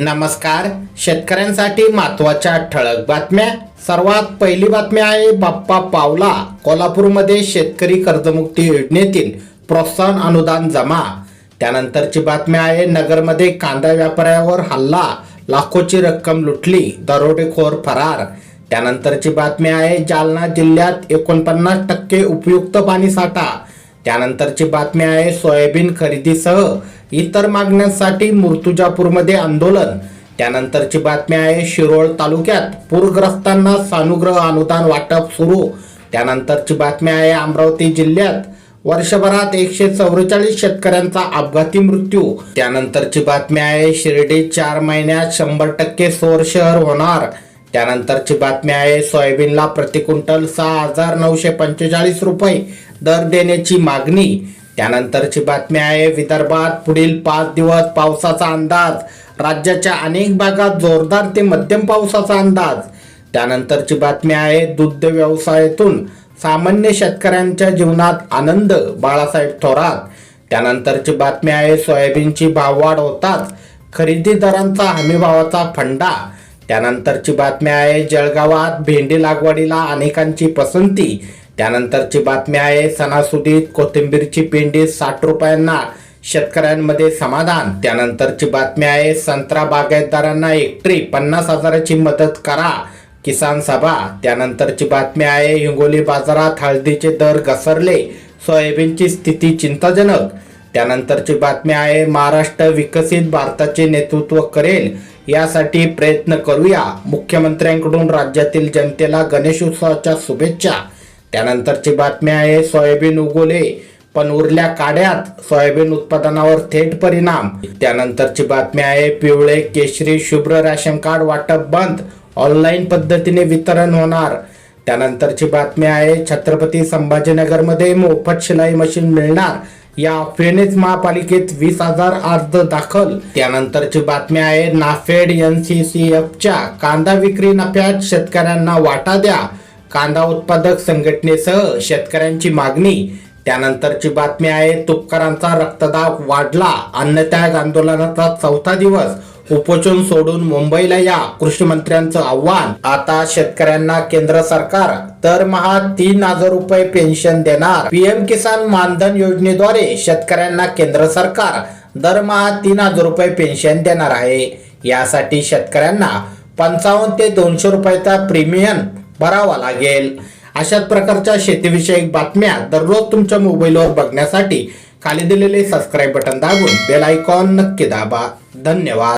नमस्कार. शेतकऱ्यांसाठी महत्त्वाच्या ठळक बातम्या. सर्वात पहिली बातमी आहे बाप्पा पावला. कोल्हापूरमध्ये शेतकरी कर्जमुक्ती योजनेतील प्रोत्साहन अनुदान जमा. त्यानंतरची बातमी आहे नगरमध्ये कांदा व्यापाऱ्यावर हल्ला. लाखोची रक्कम लुटली दरोडेखोर फरार. त्यानंतरची बातमी आहे जालना जिल्ह्यात एकोणपन्नास टक्के उपयुक्त पाणी साठा त्यानंतरची बातमी आहे सोयाबीन खरेदीसह इतर मागण्यांसाठी मूर्तुजापूरमध्ये आंदोलन. त्यानंतरची बातमी आहे शिरोळ तालुक्यात पूरग्रस्तांना सानुग्रह अनुदान वाटप सुरू. त्यानंतरची बातमी आहे अमरावती जिल्ह्यात वर्षभरात एकशे चौवेचाळीस शेतकऱ्यांचा अपघाती मृत्यू. त्यानंतरची बातमी आहे शिर्डी चार महिन्यात शंभर टक्के सोर शहर होणार. त्यानंतरची बातमी आहे सोयाबीनला प्रति क्विंटल सहा हजार नऊशे पंचेचाळीस रुपये दर देण्याची मागणी. त्यानंतरची बातमी आहे विदर्भात पुढील पाच दिवस पावसाचा अंदाज. राज्याच्या अनेक भागात जोरदार ते मध्यम पावसाचा अंदाज. त्यानंतरची बातमी आहे दुग्ध व्यवसायातून सामान्य शेतकऱ्यांच्या जीवनात आनंद बाळासाहेब थोरात. त्यानंतरची बातमी आहे सोयाबीनची भाववाढ होताच. खरेदी दरांचा हमीभावाचा फंडा. त्यानंतरची बातमी आहे जळगावात भेंडी लागवडीला अनेकांची पसंती. त्यानंतरची बातमी आहे सणासुदीत कोथिंबीरची पेंडी साठ रुपयांना. शेतकऱ्यांमध्ये समाधान. त्यानंतरची बातमी आहे संत्रा बागायतदारांना एकट्री पन्नास हजाराची मदत करा किसान सभा. त्यानंतरची बातमी आहे हिंगोली बाजारात हळदीचे दर घसरले सोयाबीनची स्थिती चिंताजनक. त्यानंतरची बातमी आहे महाराष्ट्र विकसित भारताचे नेतृत्व करेल यासाठी प्रयत्न करूया. मुख्यमंत्र्यांकडून राज्यातील जनतेला गणेशोत्सवाच्या शुभेच्छा. त्यानंतरची बातमी आहे सोयाबीन उगवले पण उरल्या काड्यात सोयाबीन उत्पादनावर थेट परिणाम. त्यानंतरची बातमी आहे पिवळे केशरी शुभ्र राशन कार्ड वाटप बंद ऑनलाईन पद्धतीने वितरण होणार. त्यानंतरची बातमी आहे छत्रपती संभाजीनगरमध्ये मोफत शिलाई मशीन मिळणार. या अफवेनेच महापालिकेत वीस हजार अर्ज दाखल. त्यानंतरची बातमी आहे नाफेड एनसीसीएफच्या कांदा विक्री नफ्यात शेतकऱ्यांना वाटा द्या. कांदा उत्पादक संघटनेसह शेतकऱ्यांची मागणी. त्यानंतरची बातमी आहे तुपकरांचा रक्तदाब वाढला. अन्नत्याग आंदोलनाचा चौथा दिवस. उपोषण सोडून मुंबईला या कृषी मंत्र्यांचं आव्हान. आता शेतकऱ्यांना केंद्र सरकार दरमहा तीन हजार रुपये पेन्शन देणार. पीएम किसान मानधन योजनेद्वारे शेतकऱ्यांना केंद्र सरकार दरमहा तीन हजार रुपये पेन्शन देणार आहे. यासाठी शेतकऱ्यांना पंचावन्न ते दोनशे रुपयाचा प्रीमियम भरावा लागेल. अशाच प्रकारच्या शेतीविषयक बातम्या दररोज तुमच्या मोबाईलवर बघण्यासाठी खाली दिलेले सबस्क्राईब बटन दाबून बेल आयकॉन नक्की दाबा. धन्यवाद.